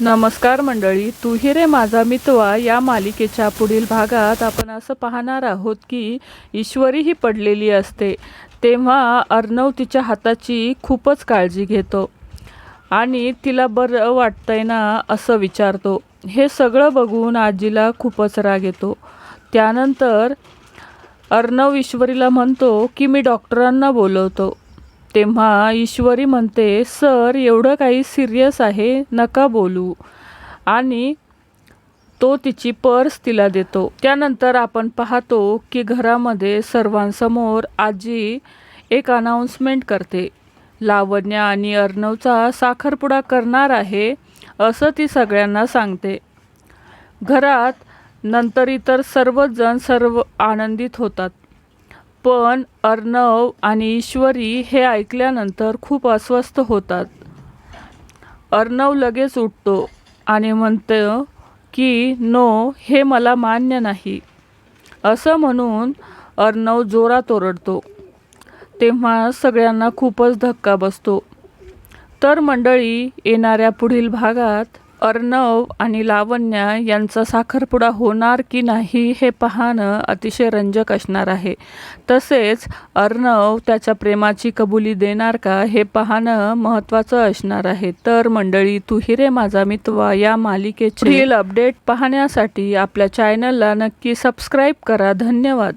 नमस्कार मंडळी तू रे माझा मितवा या मालिकेच्या पुढील भागात आपण असं पाहणार आहोत की ईश्वरी ही पडलेली असते तेव्हा अर्णव तिच्या हाताची खूपच काळजी घेतो आणि तिला बरं वाटतंय ना असं विचारतो. हे सगळं बघून आजीला खूपच राग येतो. त्यानंतर अर्णव ईश्वरीला म्हणतो की मी डॉक्टरांना बोलवतो. तेव्हा ईश्वरी म्हणते सर एवढं काही सिरियस आहे नका बोलू. आणि तो तिची पर्स तिला देतो. त्यानंतर आपण पाहतो की घरामध्ये सर्वांसमोर आजी एक अनाऊन्समेंट करते. लावण्या आणि अर्णवचा साखरपुडा करणार आहे असं ती सगळ्यांना सांगते. घरात नंतर इतर सर्वच जण सर्व आनंदित होतात. पण अर्णव आणि ईश्वरी हे ऐकल्यानंतर खूप अस्वस्थ होतात. अर्णव लगेच उठतो आणि म्हणतो की नो हे मला मान्य नाही. असं म्हणून अर्णव जोरात ओरडतो. तेव्हा सगळ्यांना खूपच धक्का बसतो. तर मंडळी येणाऱ्या पुढील भागात अर्णव आणि लावण्या यांचा साखरपुडा होणार की नाही हे पाहणं अतिशय रंजक असणार आहे. तसेच अर्णव त्याच्या प्रेमाची कबुली देणार का हे पाहणं महत्त्वाचं असणार आहे. तर मंडळी तू हिरे माझा मितवा या मालिकेचे अपडेट पाहण्यासाठी आपल्या चॅनलला नक्की सबस्क्राईब करा. धन्यवाद.